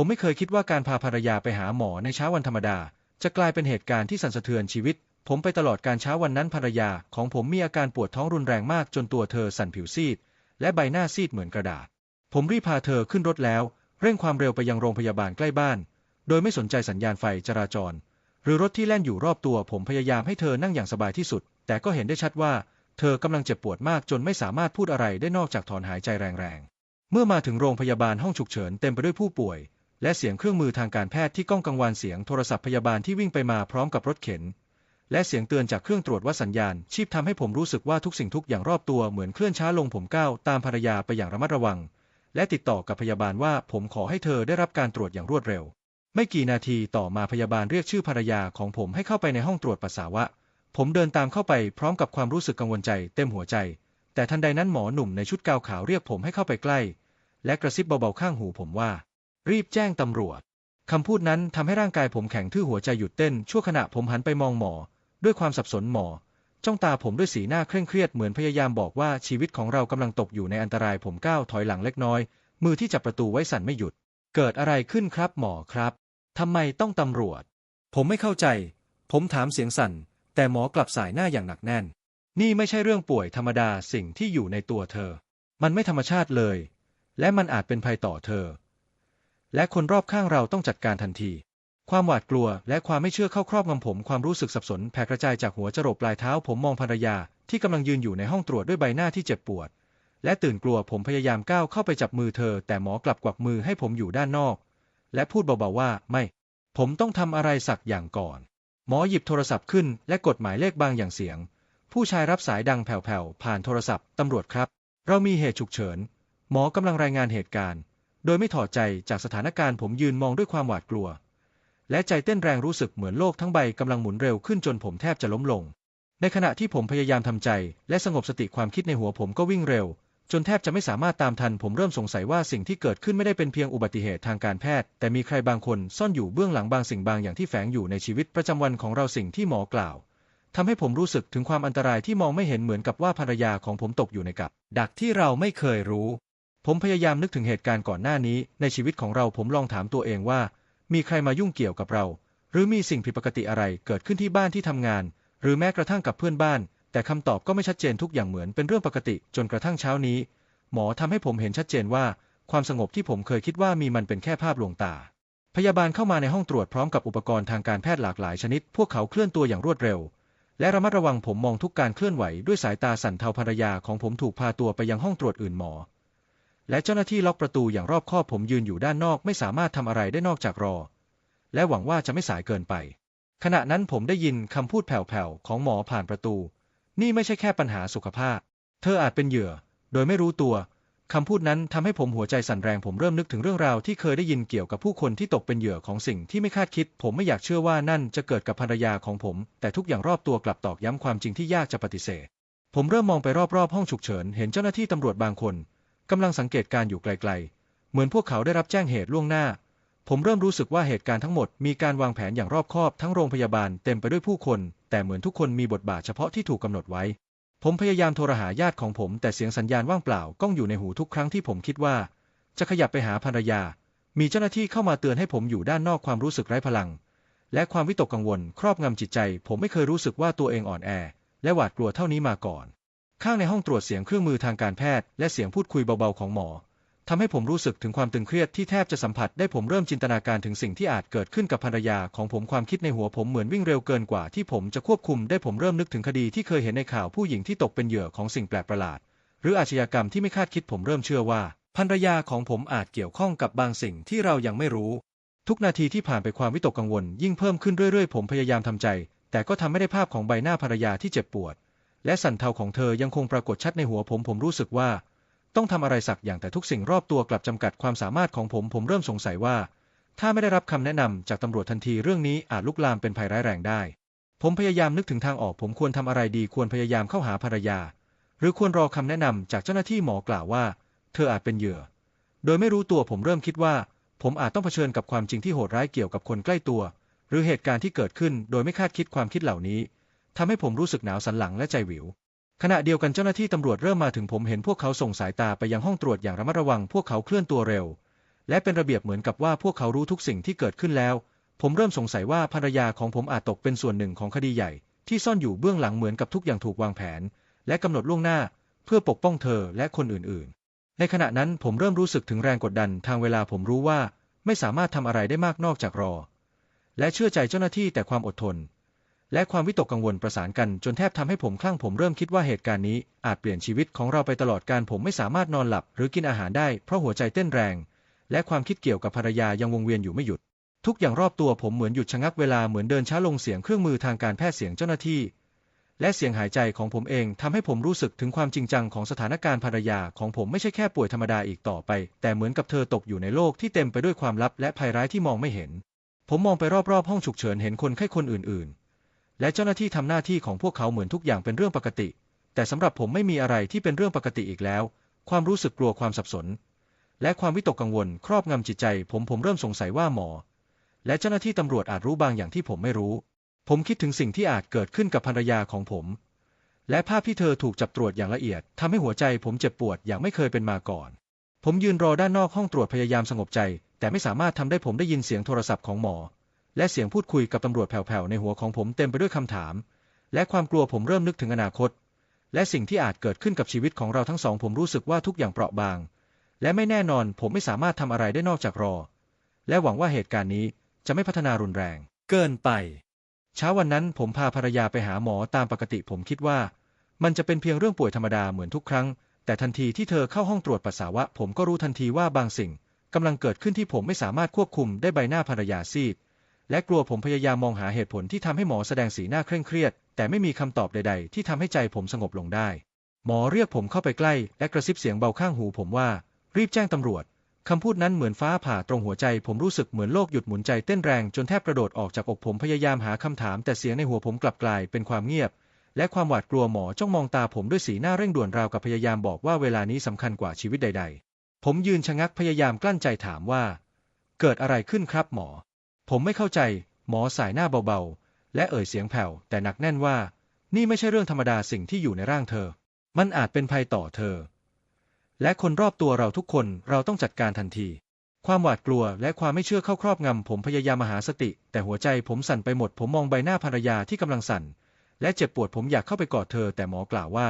ผมไม่เคยคิดว่าการพาภรรยาไปหาหมอในเช้าวันธรรมดา จะกลายเป็นเหตุการณ์ที่สั่นสะเทือนชีวิต ผมไปตลอดการเช้าวันนั้นภรรยาของผมมีอาการปวดท้องรุนแรงมากจนตัวเธอสั่นผิวซีด และใบหน้าซีดเหมือนกระดาษ ผมรีบพาเธอขึ้นรถแล้ว เร่งความเร็วไปยังโรงพยาบาลใกล้บ้าน โดยไม่สนใจสัญญาณไฟจราจร หรือรถที่แล่นอยู่รอบตัว ผมพยายามให้เธอนั่งอย่างสบายที่สุด แต่ก็เห็นได้ชัดว่า เธอกำลังเจ็บปวดมากจนไม่สามารถพูดอะไรได้นอกจากถอนหายใจแรงๆเมื่อมาถึงโรงพยาบาลห้องฉุกเฉินเต็มไปด้วยผู้ป่วย และเสียงเครื่องมือทางการแพทย์ที่ก้องกังวานเสียงโทรศัพท์พยาบาลที่วิ่งไปมาพร้อมกับรถเข็น และเสียงเตือนจากเครื่องตรวจวัดสัญญาณ ชีพทำให้ผมรู้สึกว่าทุกสิ่งทุกอย่างรอบตัวเหมือนเคลื่อนช้าลงผมก้าวตามภรรยาไปอย่างระมัดระวัง และติดต่อกับพยาบาลว่าผมขอให้เธอได้รับการตรวจอย่างรวดเร็ว ไม่กี่นาทีต่อมาพยาบาลเรียกชื่อภรรยาของผมให้เข้าไปในห้องตรวจปัสสาวะ ผมเดินตามเข้าไปพร้อมกับความรู้สึกกังวลใจเต็มหัวใจ แต่ทันใดนั้นหมอหนุ่มในชุดกาวขาวเรียกผมให้เข้าไปใกล้ และกระซิบเบาๆข้างหูผมว่า รีบแจ้งตำรวจ คำพูดนั้นทำให้ร่างกายผมแข็งทื่อหัวใจหยุดเต้น ชั่วขณะผมหันไปมองหมอ ด้วยความสับสนหมอ จ้องตาผมด้วยสีหน้าเคร่งเครียดเหมือนพยายามบอกว่าชีวิตของเรากำลังตกอยู่ในอันตรายผมก้าวถอยหลังเล็กน้อย มือที่จับประตูไว้สั่นไม่หยุด เกิดอะไรขึ้นครับหมอครับทำไมต้องตำรวจ ผมไม่เข้าใจ ผมถามเสียงสั่น แต่หมอกลับสายหน้าอย่างหนักแน่น นี่ไม่ใช่เรื่องป่วยธรรมดาสิ่งที่อยู่ในตัวเธอ มันไม่ธรรมชาติเลย และมันอาจเป็นภัยต่อเธอ และคนรอบข้างเราต้องจัดการทันที ความหวาดกลัวและความไม่เชื่อเข้าครอบงำผม ความรู้สึกสับสนแผ่กระจายจากหัวจรดปลายเท้า ผมมองภรรยาที่กำลังยืนอยู่ในห้องตรวจด้วยใบหน้าที่เจ็บปวด และตื่นกลัวผมพยายามก้าวเข้าไปจับมือเธอ แต่หมอกลับกวักมือให้ผมอยู่ด้านนอก และพูดเบาๆว่าไม่ ผมต้องทำอะไรสักอย่างก่อน หมอหยิบโทรศัพท์ขึ้น และกดหมายเลขบางอย่างเสียง ผู้ชายรับสายดังแผ่วๆผ่านโทรศัพท์ตำรวจครับ เรามีเหตุฉุกเฉิน หมอกำลังรายงานเหตุการณ์ โดยไม่ถอดใจจากสถานการณ์ผมยืนมองด้วยความหวาดกลัว และใจเต้นแรงรู้สึกเหมือนโลกทั้งใบกำลังหมุนเร็วขึ้นจนผมแทบจะล้มลง ในขณะที่ผมพยายามทำใจและสงบสติความคิดในหัวผมก็วิ่งเร็ว จนแทบจะไม่สามารถตามทัน ผมเริ่มสงสัยว่าสิ่งที่เกิดขึ้นไม่ได้เป็นเพียงอุบัติเหตุทางการแพทย์ แต่มีใครบางคนซ่อนอยู่เบื้องหลังบางสิ่งบางอย่างที่แฝงอยู่ในชีวิตประจำวันของเราสิ่งที่หมอกล่าวทำให้ผมรู้สึกถึงความอันตรายที่มองไม่เห็นเหมือนกับว่าภรรยาของผมตกอยู่ในกับ ดักที่เราไม่เคยรู้ ผมพยายามนึกถึงเหตุการณ์ก่อนหน้านี้ในชีวิตของเราผมลองถามตัวเองว่า มีใครมายุ่งเกี่ยวกับเรา หรือมีสิ่งผิดปกติอะไรเกิดขึ้นที่บ้านที่ทำงาน หรือแม้กระทั่งกับเพื่อนบ้าน แต่คำตอบก็ไม่ชัดเจนทุกอย่างเหมือนเป็นเรื่องปกติ จนกระทั่งเช้านี้ หมอทำให้ผมเห็นชัดเจนว่า ความสงบที่ผมเคยคิดว่ามีมันเป็นแค่ภาพลวงตา พยาบาลเข้ามาในห้องตรวจพร้อมกับอุปกรณ์ทางการแพทย์หลากหลายชนิด พวกเขาเคลื่อนตัวอย่างรวดเร็วและระมัดระวังผมมองทุกการเคลื่อนไหวด้วยสายตาสั่นเทาภรรยาของผมถูกพาตัวไปยังห้องตรวจอื่นหมอ และเจ้าหน้าที่ล็อกประตูอย่างรอบคอบผมยืนอยู่ด้านนอกไม่สามารถทำอะไรได้นอกจากรอ และหวังว่าจะไม่สายเกินไป ขณะนั้นผมได้ยินคำพูดแผ่วๆของหมอผ่านประตู นี่ไม่ใช่แค่ปัญหาสุขภาพ เธออาจเป็นเหยื่อ โดยไม่รู้ตัวคำพูดนั้นทำให้ผมหัวใจสั่นแรงผมเริ่มนึกถึงเรื่องราวที่เคยได้ยินเกี่ยวกับผู้คนที่ตกเป็นเหยื่อของสิ่งที่ไม่คาดคิด ผมไม่อยากเชื่อว่านั่นจะเกิดกับภรรยาของผม แต่ทุกอย่างรอบตัวกลับตอกย้ำความจริงที่ยากจะปฏิเสธ ผมเริ่มมองไปรอบๆห้องฉุกเฉิน เห็นเจ้าหน้าที่ตำรวจบางคน กำลังสังเกตการอยู่ไกลๆ เหมือนพวกเขาได้รับแจ้งเหตุล่วงหน้า ผมเริ่มรู้สึกว่าเหตุการณ์ทั้งหมดมีการวางแผนอย่างรอบคอบ ทั้งโรงพยาบาลเต็มไปด้วยผู้คน แต่เหมือนทุกคนมีบทบาทเฉพาะที่ถูกกำหนดไว้ ผมพยายามโทรหาญาติของผม แต่เสียงสัญญาณว่างเปล่าก้องอยู่ในหูทุกครั้งที่ผมคิดว่า จะขยับไปหาภรรยา มีเจ้าหน้าที่เข้ามาเตือนให้ผมอยู่ด้านนอกความรู้สึกไร้พลัง และความวิตกกังวล ครอบงำจิตใจ ผมไม่เคยรู้สึกว่าตัวเองอ่อนแอ และหวาดกลัวเท่านี้มาก่อน ข้างในห้องตรวจเสียงเครื่องมือทางการแพทย์และเสียงพูดคุยเบาๆของหมอทำให้ผมรู้สึกถึงความตึงเครียดที่แทบจะสัมผัสได้ผมเริ่มจินตนาการถึงสิ่งที่อาจเกิดขึ้นกับภรรยาของผมความคิดในหัวผมเหมือนวิ่งเร็วเกินกว่าที่ผมจะควบคุมได้ผมเริ่มนึกถึงคดีที่เคยเห็นในข่าวผู้หญิงที่ตกเป็นเหยื่อของสิ่งแปลกประหลาด หรืออาชญากรรมที่ไม่คาดคิดผมเริ่มเชื่อว่าภรรยาของผมอาจเกี่ยวข้องกับบางสิ่งที่เรายังไม่รู้ ทุกนาทีที่ผ่านไปความวิตกกังวล ยิ่งเพิ่มขึ้นเรื่อยๆ ผมพยายามทำใจ แต่ก็ทำไม่ได้ภาพของใบหน้าภรรยาที่เจ็บปวด และสันเทาของเธอยังคงปรากฏชัดในหัวผมผมรู้สึกว่า ต้องทำอะไรสักอย่างแต่ทุกสิ่งรอบตัวกลับจำกัดความสามารถของผมผมเริ่มสงสัยว่า ถ้าไม่ได้รับคำแนะนำจากตำรวจทันทีเรื่องนี้อาจลุกลามเป็นภัยร้ายแรงได้ ผมพยายามนึกถึงทางออก ผมควรทำอะไรดีควรพยายามเข้าหาภรรยา หรือควรรอคำแนะนำจากเจ้าหน้าที่หมอกล่าวว่า เธออาจเป็นเหยื่อ โดยไม่รู้ตัวผมเริ่มคิดว่า ผมอาจต้องเผชิญกับความจริงที่โหดร้ายเกี่ยวกับคนใกล้ตัว หรือเหตุการณ์ที่เกิดขึ้น โดยไม่คาดคิดความคิดเหล่านี้ ทำให้ผมรู้สึกหนาวสันหลังและใจวิว ขณะเดียวกันเจ้าหน้าที่ตำรวจเริ่มมาถึงผมเห็นพวกเขาส่งสายตาไปยังห้องตรวจอย่างระมัดระวัง พวกเขาเคลื่อนตัวเร็ว และเป็นระเบียบเหมือนกับว่าพวกเขารู้ทุกสิ่งที่เกิดขึ้นแล้ว ผมเริ่มสงสัยว่าภรรยาของผมอาจตกเป็นส่วนหนึ่งของคดีใหญ่ ที่ซ่อนอยู่เบื้องหลังเหมือนกับทุกอย่างถูกวางแผน และกำหนดล่วงหน้า เพื่อปกป้องเธอและคนอื่นๆ ในขณะนั้นผมเริ่มรู้สึกถึงแรงกดดันทางเวลาผมรู้ว่า ไม่สามารถทำอะไรได้มากนอกจากรอ และเชื่อใจเจ้าหน้าที่แต่ความอดทน และความวิตกกังวลประสานกันจนแทบทำให้ผมคลั่งผมเริ่มคิดว่าเหตุการณ์นี้อาจเปลี่ยนชีวิตของเราไปตลอดการผมไม่สามารถนอนหลับ หรือกินอาหารได้เพราะหัวใจเต้นแรง และความคิดเกี่ยวกับภรรยายังวงเวียนอยู่ไม่หยุด ทุกอย่างรอบตัวผมเหมือนหยุดชะงักเวลาเหมือนเดินช้าลงเสียงเครื่องมือทางการแพทย์เสียงเจ้าหน้าที่ และเสียงหายใจของผมเองทำให้ผมรู้สึกถึงความจริงจังของสถานการณ์ภรรยาของผมไม่ใช่แค่ป่วยธรรมดาอีกต่อไป แต่เหมือนกับเธอตกอยู่ในโลกที่เต็มไปด้วยความลับและภัยร้ายที่มองไม่เห็น ผมมองไปรอบๆห้องฉุกเฉินเห็นคนไข้คนอื่นๆ และเจ้าหน้าที่ทำหน้าที่ของพวกเขาเหมือนทุกอย่างเป็นเรื่องปกติ แต่สำหรับผมไม่มีอะไรที่เป็นเรื่องปกติอีกแล้ว ความรู้สึกกลัวความสับสน และความวิตกกังวล ครอบงำจิตใจ ผมผมเริ่มสงสัยว่าหมอ และเจ้าหน้าที่ตำรวจอาจรู้บางอย่างที่ผมไม่รู้ ผมคิดถึงสิ่งที่อาจเกิดขึ้นกับภรรยาของผม และภาพที่เธอถูกจับตรวจอย่างละเอียดทำให้หัวใจผมเจ็บปวดอย่างไม่เคยเป็นมาก่อน ผมยืนรอด้านนอกห้องตรวจพยายามสงบใจ แต่ไม่สามารถทำได้ผมได้ยินเสียงโทรศัพท์ของหมอ และเสียงพูดคุยกับตำรวจแผ่วๆในหัวของผมเต็มไปด้วยคำถาม และความกลัวผมเริ่มนึกถึงอนาคต และสิ่งที่อาจเกิดขึ้นกับชีวิตของเราทั้งสอง ผมรู้สึกว่าทุกอย่างเปราะบาง และไม่แน่นอนผมไม่สามารถทำอะไรได้นอกจากรอ และหวังว่าเหตุการณ์นี้จะไม่พัฒนารุนแรง เกินไป เช้าวันนั้นผมพาภรรยาไปหาหมอตามปกติผมคิดว่า มันจะเป็นเพียงเรื่องป่วยธรรมดาเหมือนทุกครั้ง แต่ทันทีที่เธอเข้าห้องตรวจปัสสาวะ ผมก็รู้ทันทีว่าบางสิ่งกำลังเกิดขึ้นที่ผมไม่สามารถควบคุมได้ใบหน้าภรรยาซีด และกลัวผมพยายามมองหาเหตุผลที่ทำให้หมอแสดงสีหน้าเคร่งเครียด แต่ไม่มีคำตอบใด ๆ ที่ทำให้ใจผมสงบลงได้ หมอเรียกผมเข้าไปใกล้ และกระซิบเสียงเบาข้างหูผมว่า รีบแจ้งตำรวจคำพูดนั้นเหมือนฟ้าผ่าตรงหัวใจ ผมรู้สึกเหมือนโลกหยุดหมุนใจเต้นแรงจนแทบกระโดดออกจากอกผมพยายามหาคำถาม แต่เสียงในหัวผมกลับกลายเป็นความเงียบ และความหวาดกลัวหมอจ้องมองตาผมด้วยสีหน้าเร่งด่วนราวกับพยายามบอกว่าเวลานี้สำคัญกว่าชีวิตใด ๆ ผมยืนชะงักพยายามกลั้นใจถามว่า เกิดอะไรขึ้นครับหมอ ผมไม่เข้าใจ หมอสายหน้าเบาๆ และเอ่ยเสียงแผ่วแต่หนักแน่นว่า นี่ไม่ใช่เรื่องธรรมดาสิ่งที่อยู่ในร่างเธอ มันอาจเป็นภัยต่อเธอ และคนรอบตัวเราทุกคนเราต้องจัดการทันที ความหวาดกลัวและความไม่เชื่อเข้าครอบงำผมพยายามมหาสติ แต่หัวใจผมสั่นไปหมด ผมมองใบหน้าภรรยาที่กำลังสั่น และเจ็บปวดผมอยากเข้าไปกอดเธอ แต่หมอกล่าวว่า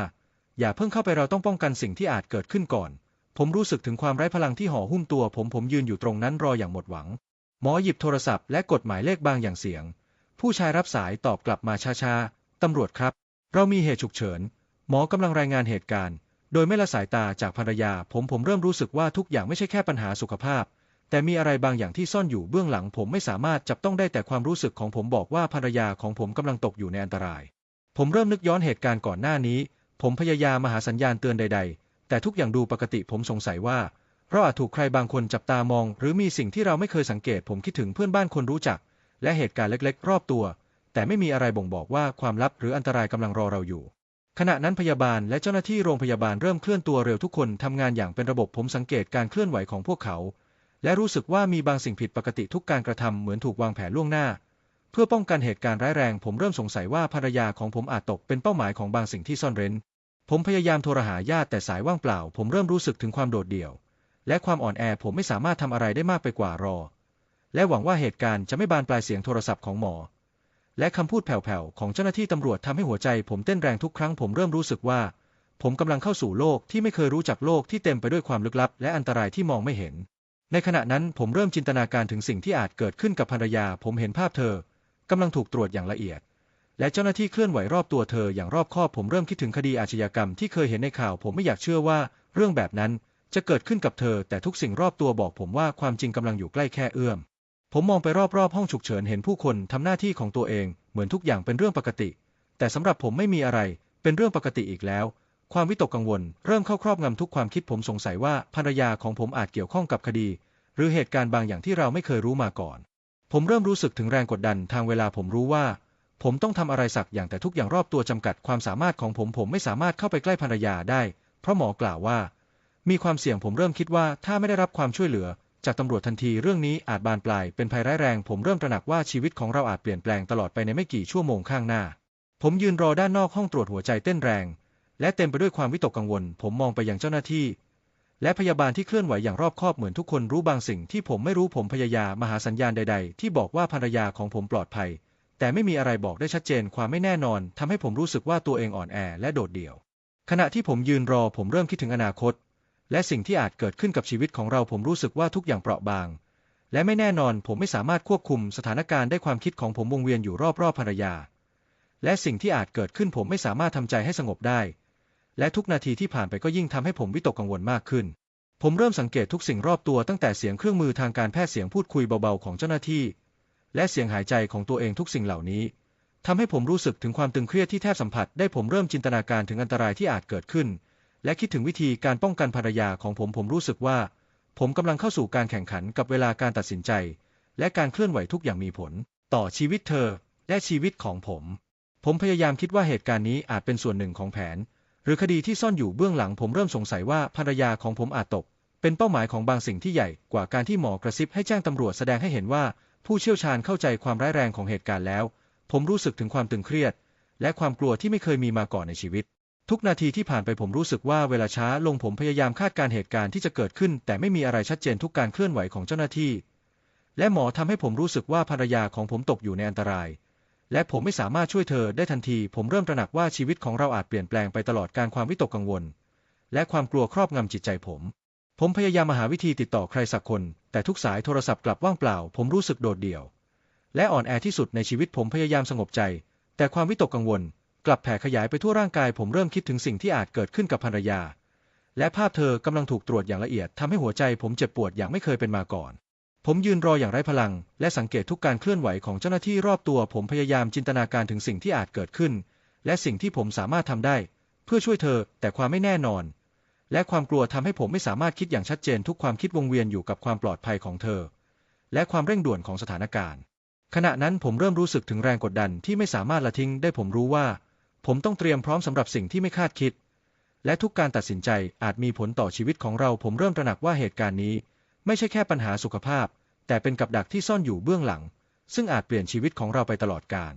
อย่าเพิ่งเข้าไปเราต้องป้องกันสิ่งที่อาจเกิดขึ้นก่อนผมรู้สึกถึงความไร้พลังที่ห่อหุ้มตัวผมผมยืนอยู่ตรงนั้นรออย่างหมดหวัง หมอหยิบโทรศัพท์และกดหมายเลขบางอย่างเสียง ผู้ชายรับสายตอบกลับมาช้าๆ ตำรวจครับ เรามีเหตุฉุกเฉิน หมอกำลังรายงานเหตุการณ์ โดยไม่ละสายตาจากภรรยา ผมผมเริ่มรู้สึกว่าทุกอย่างไม่ใช่แค่ปัญหาสุขภาพ แต่มีอะไรบางอย่างที่ซ่อนอยู่เบื้องหลัง ผมไม่สามารถจับต้องได้แต่ความรู้สึกของผมบอกว่าภรรยาของผมกำลังตกอยู่ในอันตราย ผมเริ่มนึกย้อนเหตุการณ์ก่อนหน้านี้ ผมพยายามมาหาสัญญาณเตือนใด ๆ แต่ทุกอย่างดูปกติผมสงสัยว่า เราอาจถูกใครบางคนจับตามอง หรือมีสิ่งที่เราไม่เคยสังเกตผมคิดถึงเพื่อนบ้านคนรู้จัก และเหตุการณ์เล็กๆ รอบตัว แต่ไม่มีอะไรบ่งบอกว่าความลับหรืออันตรายกำลังรอเราอยู่ ขณะนั้นพยาบาลและเจ้าหน้าที่โรงพยาบาลเริ่มเคลื่อนตัวเร็วทุกคนทำงานอย่างเป็นระบบผมสังเกตการเคลื่อนไหวของพวกเขา และรู้สึกว่ามีบางสิ่งผิดปกติทุกการกระทำเหมือนถูกวางแผนล่วงหน้า เพื่อป้องกันเหตุการณ์ร้ายแรง ผมเริ่มสงสัยว่าภรรยาของผมอาจตกเป็นเป้าหมายของบางสิ่งที่ซ่อนเร้น ผมพยายามโทรหาญาติแต่สายว่างเปล่า ผมเริ่มรู้สึกถึงความโดดเดี่ยว และความอ่อนแอผมไม่สามารถทำอะไรได้มากไปกว่ารอ และหวังว่าเหตุการณ์จะไม่บานปลายเสียงโทรศัพท์ของหมอ และคำพูดแผ่วๆ ของเจ้าหน้าที่ตำรวจทำให้หัวใจผมเต้นแรงทุกครั้งผมเริ่มรู้สึกว่า ผมกำลังเข้าสู่โลกที่ไม่เคยรู้จักโลกที่เต็มไปด้วยความลึกลับ และอันตรายที่มองไม่เห็น ในขณะนั้นผมเริ่มจินตนาการถึงสิ่งที่อาจเกิดขึ้นกับภรรยา ผมเห็นภาพเธอกำลังถูกตรวจอย่างละเอียดและเจ้าหน้าที่เคลื่อนไหวรอบตัวเธออย่างรอบคอบผมเริ่มคิดถึงคดีอาชญากรรมที่เคยเห็นในข่าวผมไม่อยากเชื่อว่าเรื่องแบบนั้น จะเกิดขึ้นกับเธอ แต่ทุกสิ่งรอบตัวบอกผมว่าความจริงกำลังอยู่ใกล้แค่เอื้อม ผมมองไปรอบๆห้องฉุกเฉินเห็นผู้คนทำหน้าที่ของตัวเอง เหมือนทุกอย่างเป็นเรื่องปกติ แต่สำหรับผมไม่มีอะไร เป็นเรื่องปกติอีกแล้ว ความวิตกกังวล เริ่มเข้าครอบงำทุกความคิดผมสงสัยว่าภรรยาของผมอาจเกี่ยวข้องกับคดี หรือเหตุการณ์บางอย่างที่เราไม่เคยรู้มาก่อน ผมเริ่มรู้สึกถึงแรงกดดันทางเวลาผมรู้ว่า ผมต้องทำอะไรสักอย่างแต่ทุกอย่างรอบตัวจำกัดความสามารถของผมผมไม่สามารถเข้าไปใกล้ภรรยาได้ เพราะหมอกล่าวว่า มีความเสี่ยงผมเริ่มคิดว่าถ้าไม่ได้รับความช่วยเหลือ จากตำรวจทันทีเรื่องนี้อาจบานปลายเป็นภัยร้ายแรง ผมเริ่มตระหนักว่าชีวิตของเราอาจเปลี่ยนแปลงตลอดไปในไม่กี่ชั่วโมงข้างหน้า ผมยืนรอด้านนอกห้องตรวจหัวใจเต้นแรง และเต็มไปด้วยความวิตกกังวล ผมมองไปยังเจ้าหน้าที่ และพยาบาลที่เคลื่อนไหวอย่างรอบคอบเหมือนทุกคนรู้บางสิ่งที่ผมไม่รู้ผมพยายามมาหาสัญญาณใด ๆ ที่บอกว่าภรรยาของผมปลอดภัย แต่ไม่มีอะไรบอกได้ชัดเจนความไม่แน่นอนทำให้ผมรู้สึกว่าตัวเองอ่อนแอและโดดเดี่ยว ขณะที่ผมยืนรอผมเริ่มคิดถึงอนาคต และสิ่งที่อาจเกิดขึ้นกับชีวิตของเราผมรู้สึกว่าทุกอย่างเปราะบาง และไม่แน่นอนผมไม่สามารถควบคุมสถานการณ์ได้ความคิดของผมวงเวียนอยู่รอบๆภรรยา และสิ่งที่อาจเกิดขึ้นผมไม่สามารถทำใจให้สงบได้ และทุกนาทีที่ผ่านไปก็ยิ่งทำให้ผมวิตกกังวลมากขึ้น ผมเริ่มสังเกตทุกสิ่งรอบตัวตั้งแต่เสียงเครื่องมือทางการแพทย์เสียงพูดคุยเบาๆของเจ้าหน้าที่ และเสียงหายใจของตัวเองทุกสิ่งเหล่านี้ทำให้ผมรู้สึกถึงความตึงเครียดที่แทบสัมผัสได้ผมเริ่มจินตนาการถึงอันตรายที่อาจเกิดขึ้น และคิดถึงวิธีการป้องกันภรรยาของผมผมรู้สึกว่า ผมกำลังเข้าสู่การแข่งขันกับเวลาการตัดสินใจ และการเคลื่อนไหวทุกอย่างมีผล ต่อชีวิตเธอ และชีวิตของผม ผมพยายามคิดว่าเหตุการณ์นี้อาจเป็นส่วนหนึ่งของแผน หรือคดีที่ซ่อนอยู่เบื้องหลังผมเริ่มสงสัยว่าภรรยาของผมอาจตก เป็นเป้าหมายของบางสิ่งที่ใหญ่กว่าการที่หมอกระซิบให้แจ้งตำรวจแสดงให้เห็นว่า ผู้เชี่ยวชาญเข้าใจความร้ายแรงของเหตุการณ์แล้ว ผมรู้สึกถึงความตึงเครียด และความกลัวที่ไม่เคยมีมาก่อนในชีวิต ทุกนาทีที่ผ่านไปผมรู้สึกว่าเวลาช้าลงผมพยายามคาดการเหตุการณ์ที่จะเกิดขึ้น แต่ไม่มีอะไรชัดเจนทุกการเคลื่อนไหวของเจ้าหน้าที่ และหมอทำให้ผมรู้สึกว่าภรรยาของผมตกอยู่ในอันตราย และผมไม่สามารถช่วยเธอได้ทันที ผมเริ่มตระหนักว่าชีวิตของเราอาจเปลี่ยนแปลงไปตลอดการความวิตกกังวล และความกลัวครอบงำจิตใจผม ผมพยายามมาหาวิธีติดต่อใครสักคน แต่ทุกสายโทรศัพท์กลับว่างเปล่า ผมรู้สึกโดดเดี่ยว และอ่อนแอที่สุดในชีวิตผมพยายามสงบใจ แต่ความวิตกกังวล กลับแผ่ขยายไปทั่วร่างกายผมเริ่มคิดถึงสิ่งที่อาจเกิดขึ้นกับภรรยา และภาพเธอกำลังถูกตรวจอย่างละเอียดทำให้หัวใจผมเจ็บปวดอย่างไม่เคยเป็นมาก่อน ผมยืนรออย่างไร้พลัง และสังเกตทุกการเคลื่อนไหวของเจ้าหน้าที่รอบตัวผมพยายามจินตนาการถึงสิ่งที่อาจเกิดขึ้น และสิ่งที่ผมสามารถทำได้ เพื่อช่วยเธอแต่ความไม่แน่นอน และความกลัวทำให้ผมไม่สามารถคิดอย่างชัดเจนทุกความคิดวงเวียนอยู่กับความปลอดภัยของเธอ และความเร่งด่วนของสถานการณ์ขณะนั้นผมเริ่มรู้สึกถึงแรงกดดันที่ไม่สามารถละทิ้งได้ผมรู้ว่า ผมต้องเตรียมพร้อมสำหรับสิ่งที่ไม่คาดคิด และทุกการตัดสินใจอาจมีผลต่อชีวิตของเรา ผมเริ่มตระหนักว่าเหตุการณ์นี้ ไม่ใช่แค่ปัญหาสุขภาพ แต่เป็นกับดักที่ซ่อนอยู่เบื้องหลัง ซึ่งอาจเปลี่ยนชีวิตของเราไปตลอดกาล